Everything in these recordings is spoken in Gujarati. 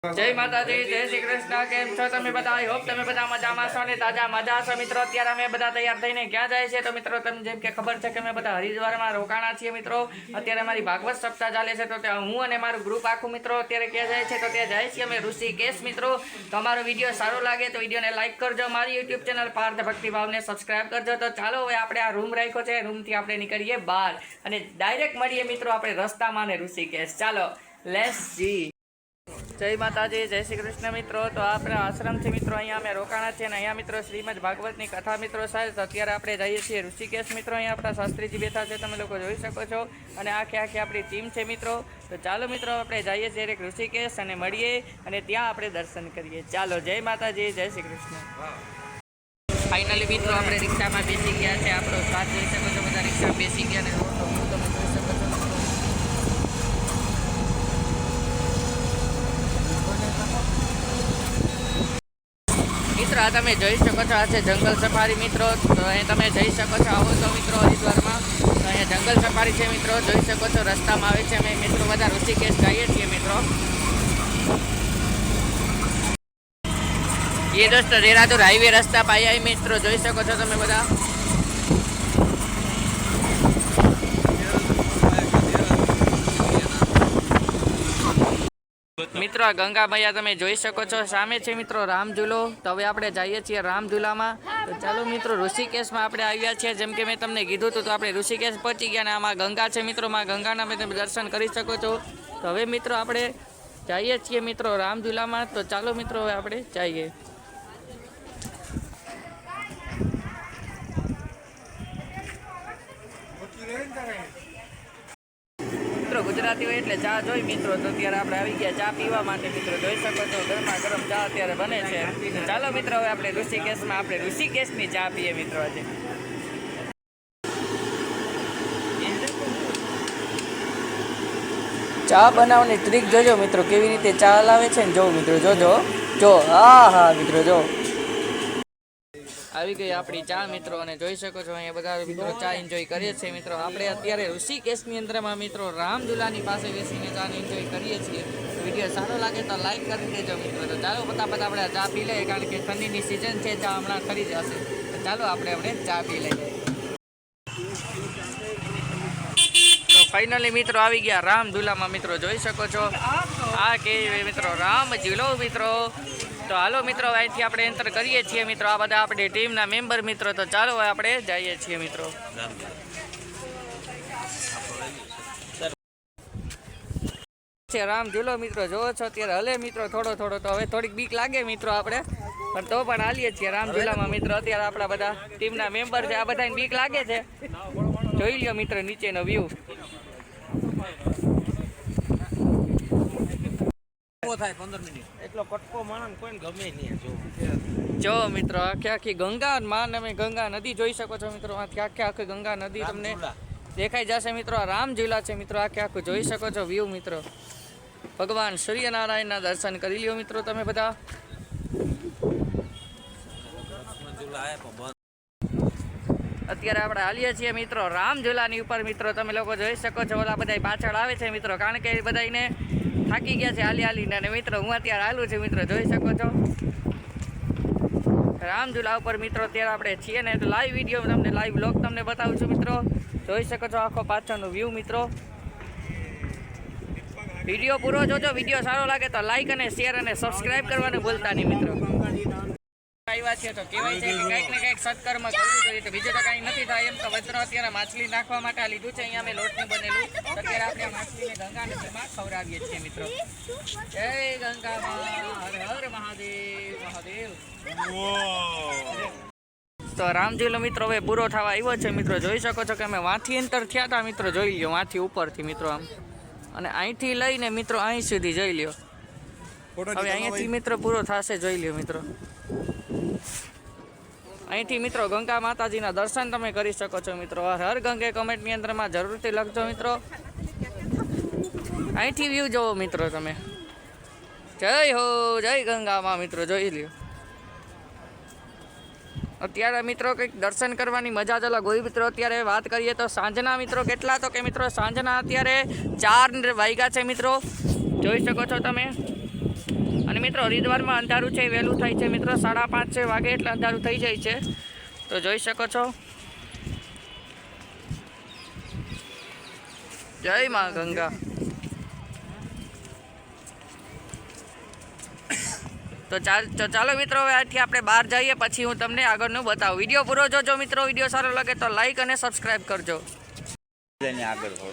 જય માતાજી, જય શ્રી કૃષ્ણ, કેમ છો તમે બધા? આઈ હોપ તમે બધા મજામાં છો ને તાજા મજા છો. મિત્રો, અત્યારે અમે બધા તૈયાર થઈને ક્યાં જાય છે? તો મિત્રો, તમને જેમ કે ખબર છે કે અમે બધા હરિદ્વારમાં રોકાણા છીએ, મિત્રો. અત્યારે મારી ભાગવત સપ્તાહ ચાલે છે, તો ત્યાં હું અને મારું ગ્રુપ આખું, મિત્રો, અત્યારે ક્યાં જાય છે? તો ત્યાં જાય છીએ અમે ઋષિકેશ, મિત્રો. તો અમારો વીડિયો સારો લાગે તો વિડીયોને લાઈક કરજો, મારી યુટ્યુબ ચેનલ પાર્થ ભક્તિ ભાવને સબસ્ક્રાઇબ કરજો. તો ચાલો, હવે આપણે આ રૂમ રાખ્યો છે. રૂમથી આપણે નીકળીએ બહાર અને ડાયરેક્ટ મળીએ, મિત્રો, આપણે રસ્તામાં ને ઋષિકેશ. ચાલો લેસ જી જય માતાજી, જય શ્રી કૃષ્ણ મિત્રો. તો આપણે આશ્રમથી મિત્રો અહીંયા અમે રોકાણા છીએ અને અહીંયા મિત્રો શ્રીમદ ભાગવતની કથા મિત્રો સાહેબ, તો અત્યારે આપણે જઈએ છીએ ઋષિકેશ મિત્રો. અહીંયા આપણા શાસ્ત્રીજી બેઠા છે, તમે લોકો જોઈ શકો છો. અને આખી આખી આપણી ટીમ છે મિત્રો. તો ચાલો મિત્રો, આપણે જઈએ છીએ એક ઋષિકેશ અને મળીએ અને ત્યાં આપણે દર્શન કરીએ. ચાલો, જય માતાજી, જય શ્રી કૃષ્ણ. ફાઇનલી મિત્રો, આપણે રિક્ષામાં બેસી ગયા છે. આપણો સાથ જોઈ શકો છો, બધા રિક્ષા બેસી ગયા ને રોડ તો તમે જોઈ શકો છો મિત્રો. આ તમે જોઈ શકો છો, આ છે જંગલ સફારી મિત્રો. તો અહીં તમે જઈ શકો છો, આવો છો મિત્રો હરિદ્વારમાં. તો અહીંયા જંગલ સફારી છે મિત્રો, જોઈ શકો છો, રસ્તામાં આવે છે. અમે મિત્રો બધા ઋષિકેશ જઈએ છીએ મિત્રો. એ દોસ્તો રેરાદુર હાઈવે રસ્તા પાયા મિત્રો, જોઈ શકો છો તમે બધા. મિત્રો, આ ગંગા મૈયા તમે જોઈ શકો છો. સામે છે મિત્રો રામઝૂલો. તો હવે આપણે જઈએ છીએ રામઝૂલામાં. તો ચાલો મિત્રો, ઋષિકેશમાં આપણે આવ્યા છીએ. જેમ કે મેં તમને કીધું હતું, તો આપણે ઋષિકેશ પહોંચી ગયા અને આમાં ગંગા છે મિત્રો. માં ગંગાના મેં તમે દર્શન કરી શકો છો. તો હવે મિત્રો, આપણે જઈએ છીએ મિત્રો રામઝૂલામાં. તો ચાલો મિત્રો, હવે આપણે જઈએ. ગુજરાતી હોય એટલે ચા જોઈ મિત્રો, તો અત્યારે આપણે આવી ગયા ચા પીવા માટે. મિત્રો, જોઈ શકો છો ગરમા ગરમ ચા અત્યારે બને છે. ચાલો મિત્રો, હવે આપણે ઋષિકેશમાં આપણે ઋષિકેશની ચા પીએ મિત્રો આજે. ચા બનાવવાની ટ્રીક જોજો મિત્રો, કેવી રીતે ચા લાવે છે ને જો મિત્રો, જોજો. જો, હા હા, મિત્રો, જો. આવી ગઈ આપણી ચા મિત્રો અને જોઈ શકો છો અહીંયા બધા મિત્રો ચા એન્જોય કરીએ છીએ. મિત્રો, આપણે અત્યારે ઋષિકેશની અંદરમાં મિત્રો રામદુલાની પાસે બેસીને ચા એન્જોય કરીએ છીએ. વીડિયો સારો લાગે તો લાઈક કરી દેજો મિત્રો. તો ચાલો ફટાફટ આપણે ચા પી લઈએ, કારણ કે ઠંડીની સિઝન છે, ચા હમણાં ખરી જશે તો ચાલો આપણે આપણે ચા પી લઈએ. તો ફાઇનલી મિત્રો આવી ગયા રામ ઝૂલામાં મિત્રો, જોઈ શકો છો? આ કે મિત્રો? રામ ઝૂલો મિત્રો. તો હાલો મિત્રો, અહીંથી આપણે એન્ટર કરીએ છીએ મિત્રો. આ બધા આપણી ટીમના મેમ્બર મિત્રો. તો ચાલો આપણે જઈએ છીએ મિત્રો. રામ ઝૂલો મિત્રો જોવો છો અત્યારે. હલે મિત્રો, થોડો થોડો તો હવે થોડીક બીક લાગે મિત્રો આપણે. પણ તો પણ હાલીએ છીએ રામ ઝૂલામાં મિત્રો. અત્યારે આપણા બધા ટીમના મેમ્બર છે, આ બધાને બીક લાગે છે. જોઈ લ્યો મિત્રો, નીચેનો વ્યૂ થાય પંદર મિનિટ. એટલો કટકો માણસ કોઈને ગમે નહીં જો જો મિત્રો આખી આખી ગંગા માં તમે ગંગા નદી જોઈ શકો છો મિત્રો. આખી આખી આખી ગંગા નદી તમને દેખાઈ જશે મિત્રો. રામ ઝૂલા છે મિત્રો. આખે આખું જોઈ શકો છો વ્યૂ મિત્રો. ભગવાન સૂર્યનારાયણના દર્શન કરી લ્યો મિત્રો તમે બંધ. અત્યારે આપણે હાલીએ છીએ મિત્રો. રામ ઝુલાની ઉપર મિત્રો તમે લોકો જોઈ શકો છો. ઓલા બધા પાછળ આવે છે મિત્રો. કારણ કે બધાને થાકી ગયા છે હાલી હાલીને અને મિત્રો, હું અત્યારે હાલું છું. મિત્રો, જોઈ શકો છો? રામ ઝૂલા ઉપર મિત્રો, અત્યારે આપણે છીએ ને લાઈવ વીડિયો તમને લાઈવ બ્લોગ તમને બતાવું છું, મિત્રો. જોઈ શકો છો આખો પાછળનો વ્યૂ મિત્રો. વીડિયો પૂરો જોજો. વીડિયો સારો લાગે તો લાઈક અને શેર અને સબસ્ક્રાઈબ કરવાનું ભૂલતા નહીં, મિત્રો. આવ્યા છે તો કહેવાય છે કે કંઈક ને કંઈક સત્કર્મ કરવું જોઈએ. તો બીજું તો કાંઈ નથી થાય એમ. તો વજ્ર અત્યારે માછલી નાખવા માટે લીધું છે. અહીંયા અમે લોટનું બનેલું. તો અત્યારે આપણે માછલીને ગંગા નદીમાં ખવડાવીએ છીએ મિત્રો. જય ગંગા હર હર મહાદેવ. મહાદેવ. તો રામજીલો મિત્રો હવે પૂરો થવા આવ્યો છે મિત્રો. જોઈ શકો છો કે અમે વાંથી અંતર થયા હતા મિત્રો. જોઈ લ્યો વાંથી ઉપરથી મિત્રો આમ. અને અહીંથી લઈને મિત્રો અહીં સુધી જોઈ લ્યો. હવે અહીંયાથી મિત્રો પૂરો થશે જોઈ લ્યો મિત્રો. અહીંથી મિત્રો ગંગા માતાજીના દર્શન તમે કરી શકો છો મિત્રો. હર ગંગે કમેન્ટની અંદરમાં જરૂરથી લખજો મિત્રો. અહીંથી વ્યૂ જોવો મિત્રો તમે. જય હો, જય ગંગામાં મિત્રો, જોઈ લ્યો. અત્યારે મિત્રો કંઈક દર્શન કરવાની મજા જ અલગ હોય. મિત્રો અત્યારે વાત કરીએ તો સાંજના મિત્રો કેટલા તો કે મિત્રો સાંજના અત્યારે ચાર વાગ્યા છે મિત્રો. જોઈ શકો છો તમે. અને મિત્રો હરિદ્વારમાં અંધારું છે એ વહેલું થાય છે. મિત્રો સાડા પાંચ છે વાગે એટલે અંધારું થઈ જાય છે. તો જોઈ શકો છો. જય માં ગંગા. તો ચાલ તો ચાલો મિત્રો હવે આજથી આપણે બહાર જઈએ પછી હું તમને આગળનું બતાવું. વીડિયો પૂરો જોજો મિત્રો વીડિયો સારો લાગે તો લાઈક અને સબસ્ક્રાઈબ કરજો.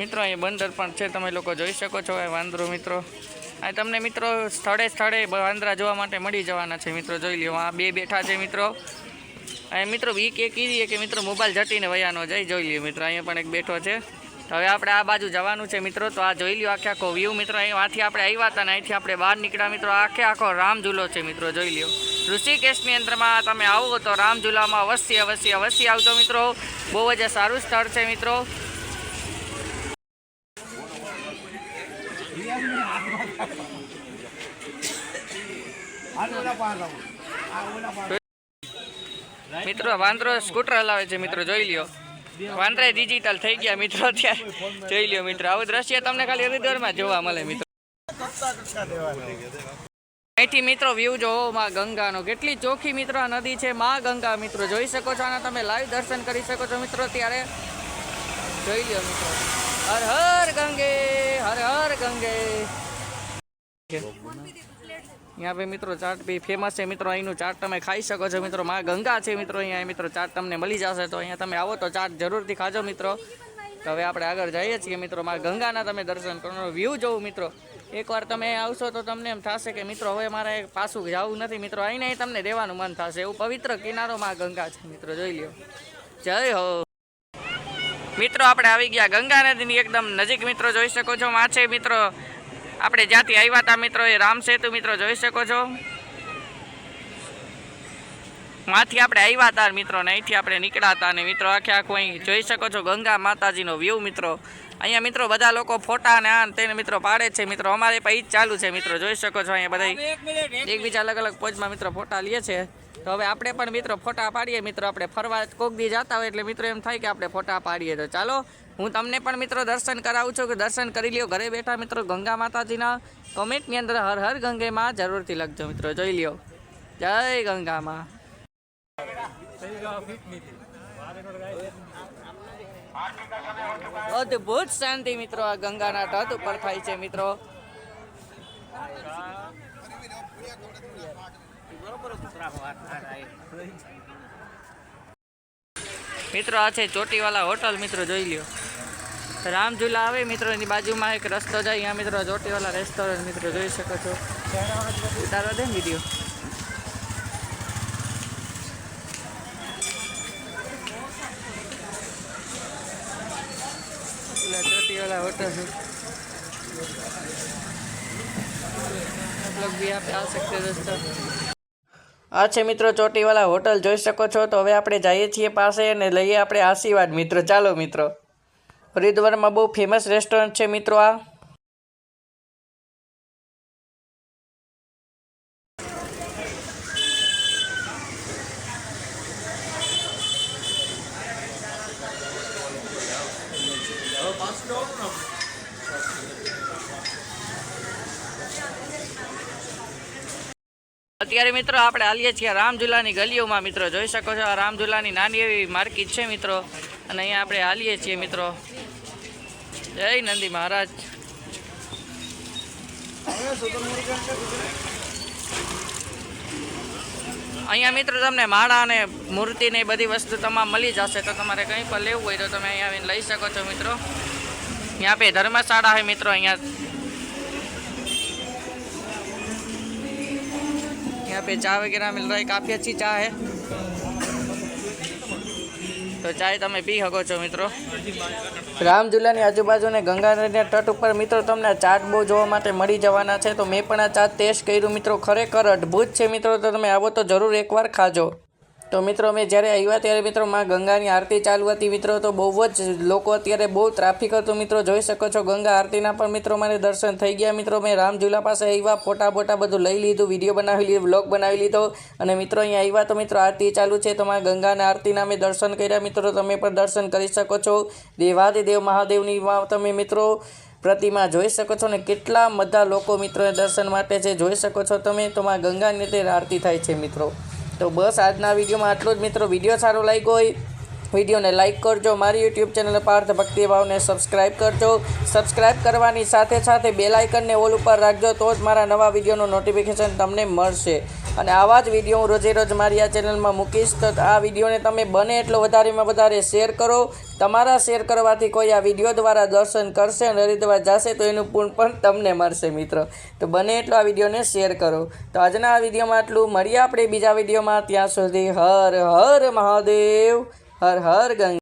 મિત્રો અહીં બંદર પણ છે તમે લોકો જોઈ શકો છો વાંદરો મિત્રો. આ તમને મિત્રો સ્થળે સ્થળે વાંદરા જોવા માટે મળી જવાના છે મિત્રો, જોઈ લ્યો. આ બે બેઠા છે મિત્રો. અહીં મિત્રો વીક એ કીધી કે મિત્રો મોબાઈલ જટીને વયાનો જાય જોઈ લ્યો મિત્રો, અહીંયા પણ એક બેઠો છે. હવે આપણે આ બાજુ જવાનું છે મિત્રો. તો આ જોઈ લ્યો આખે આખો વ્યૂ મિત્રો. અહીંયાથી આપણે આવ્યા હતા અને અહીંથી આપણે બહાર નીકળ્યા મિત્રો. આખે આખો રામ ઝૂલો છે મિત્રો, જોઈ લ્યો. ઋષિકેશની અંદરમાં તમે આવો તો રામ ઝૂલામાં અવશ્ય અવશ્ય અવશ્ય આવજો મિત્રો. બહુ જ સારું સ્થળ છે મિત્રો. મિત્રો, વાંદરો સ્કૂટર હલાવે છે, મિત્રો, જોઈ લ્યો. વાંદરા ડિજિટલ થઈ ગયા, મિત્રો, અત્યારે. જોઈ લ્યો, મિત્રો, આવું દ્રશ્ય તમને ખાલી હરિદ્વારમાં જોવા મળે, મિત્રો. અહીંથી, મિત્રો વ્યૂ જોવો, માં ગંગાનો. કેટલી ચોખ્ખી, મિત્રો નદી છે. માં ગંગા, મિત્રો, જોઈ શકો છો, આના તમે લાઈવ દર્શન કરી શકો છો, મિત્રો ત્યારે જોઈ લ્યો, મિત્રો. હર હર ગંગે, હર હર ગંગે. અહીંયા ભાઈ મિત્રો ચાટ બી ફેમસ છે. મિત્રો, અહીંનું ચાટ તમે ખાઈ શકો છો. મિત્રો, માં ગંગા છે મિત્રો અહીંયા. મિત્રો ચાટ તમને મળી જશે તો અહીંયા તમે આવો તો ચાટ જરૂરથી ખાજો મિત્રો. તો હવે આપણે આગળ જઈએ છીએ મિત્રો. માં ગંગાના તમે દર્શન કરો વ્યૂ જોવું મિત્રો. એકવાર તમે આવશો તો તમને એમ થશે કે મિત્રો, હવે મારે પાછું જવું નથી. મિત્રો અહીં અહીં તમને દેવાનું મન થશે. એવું પવિત્ર કિનારો માં ગંગા છે. મિત્રો, જોઈ લો જય હો. મિત્રો, આપણે આવી ગયા ગંગા નદીની એકદમ નજીક. મિત્રો, જોઈ શકો છો, માં છે, મિત્રો. આપણે જ્યાંથી આવ્યા હતા મિત્રો એ રામ સેતુ મિત્રો જોઈ શકો છો. માંથી આપણે આવ્યા હતા મિત્રો ને અહીંથી આપણે નીકળ્યા હતા અને મિત્રો આખે આખું અહીં જોઈ શકો છો ગંગા માતાજીનો વ્યૂ મિત્રો. અહીંયા મિત્રો બધા લોકો ફોટા ને આ તેને મિત્રો પાડે છે. મિત્રો અમારે પણ જ ચાલુ છે મિત્રો જોઈ શકો છો અહીંયા બધા એકબીજા અલગ અલગ પોઝમાં મિત્રો ફોટા લે છે. તો હવે આપણે પણ મિત્રો ફોટા પાડીએ. મિત્રો આપણે ફરવા કોક દી જતા હોય એટલે મિત્રો એમ થાય કે આપણે ફોટા પાડીએ તો ચાલો. હું તમને પણ મિત્રો દર્શન કરાવું છું કે દર્શન કરી લ્યો. ઘરે બેઠા મિત્રો ગંગા માતાજીના કોમેન્ટની અંદર હર હર ગંગેમાં જરૂરથી લખજો મિત્રો, જોઈ લ્યો. જય ગંગામાં. અદભુત શાંતિ મિત્રો આ ગંગાના તટ ઉપર થાય છે મિત્રો. મિત્રો આ છે ચોટીવાલા હોટલ મિત્રો જોઈ લ્યો રામઝુલા આવે મિત્રો એની બાજુમાં એક રસ્તો જાય અહીંયા મિત્રો ચોટીવાલા રેસ્ટોરન્ટ મિત્રો જોઈ શકો છો ઉતારવા દે વિડીયો પેલા ચોટીવાલા હોટલ છે आप लोग भी यहाँ पे आ सकते हैं दोस्तों આ છે મિત્રો, ચોટીવાલા હોટલ જોઈ શકો છો. તો હવે આપણે જઈએ છીએ પાસે અને લઈએ આપણે આશીર્વાદ, મિત્રો. ચાલો, મિત્રો. હરિદ્વારમાં બહુ ફેમસ રેસ્ટોરન્ટ છે, મિત્રો, આ. અત્યારે મિત્રો આપણે આલીએ છીએ રામઝુલાની ગલીઓમાં. મિત્રો જોઈ શકો છો, આ રામઝુલાની નાની એવી માર્કેટ છે મિત્રો. અને અહીંયા આપણે આલીએ છીએ મિત્રો. જય નંદી મહારાજ. અહીંયા મિત્રો તમને માળા અને મૂર્તિ ને બધી વસ્તુ તમામ મળી જશે. તો તમારે કંઈ પણ લેવું હોય તો તમે અહીંયા લઈ શકો છો મિત્રો. અહીંયા પે ધર્મશાળા છે મિત્રો, અહીંયા यहाँ पे चाय वगैरह मिल रहा है काफ़ी अच्छी चाय है તો ચાય તમે પી શકો છો મિત્રો રામઝુલાની આજુબાજુ ને ગંગા નદીના તટ ઉપર મિત્રો તમને આ ચાટ બહુ જોવા માટે મળી જવાના છે તો મેં પણ આ ચાટ ટેસ્ટ કર્યું મિત્રો ખરેખર અદ્ભુત છે મિત્રો તો તમે આવો તો જરૂર એકવાર ખાજો તો મિત્રો મેં જ્યારે આવ્યા ત્યારે મિત્રો માં ગંગાની આરતી ચાલુ હતી. મિત્રો, તો બહુ જ લોકો અત્યારે બહુ ટ્રાફિક હતું. મિત્રો, જોઈ શકો છો, ગંગા આરતીના પણ મિત્રો મને દર્શન થઈ ગયા. મિત્રો, મેં રામઝુલા પાસે આવ્યા, ફોટા ફોટા બધું લઈ લીધું વીડિયો બનાવી લીધો વ્લોગ બનાવી લીધો. અને મિત્રો, અહીંયા આવ્યા તો મિત્રો, આરતી ચાલુ છે. તો માં ગંગાના આરતીના મેં દર્શન કર્યા. મિત્રો, તમે પણ દર્શન કરી શકો છો. દેવાદિદેવ મહાદેવની તમે મિત્રો પ્રતિમા જોઈ શકો છો ને કેટલા બધા લોકો મિત્રો દર્શન માટે છે. જોઈ શકો છો તમે. તો માં ગંગાની તે આરતી થાય છે, મિત્રો. તો બસ આજના વિડીયોમાં આટલું જ. મિત્રો, વીડિયો સારો લાગ્યો હોય, વિડીયોને લાઇક કરજો, મારી યુટ્યુબ ચેનલ પાર્થ ભક્તિભાવને સબસ્ક્રાઈબ કરજો. સબસ્ક્રાઈબ કરવાની સાથે સાથે બેલાઇકનને ઓલ ઉપર રાખજો, તો જ મારા નવા વિડીયોનું નોટિફિકેશન તમને મળશે. અને આવા જ વીડિયો હું રોજે રોજ મારી આ ચેનલમાં મૂકીશ. તો આ વિડીયોને તમે બને એટલો વધારેમાં વધારે શેર કરો. તમારા શેર કરવાથી કોઈ આ વીડિયો દ્વારા દર્શન કરશે અને હરિદ્વાર જશે તો એનું પૂર્ણ પણ તમને મળશે મિત્રો. તો બને એટલો આ વિડીયોને શેર કરો. તો આજના આ વિડીયોમાં આટલું. મળીએ આપણે બીજા વિડીયોમાં. ત્યાં સુધી હર હર મહાદેવ. હર હર ગંગા.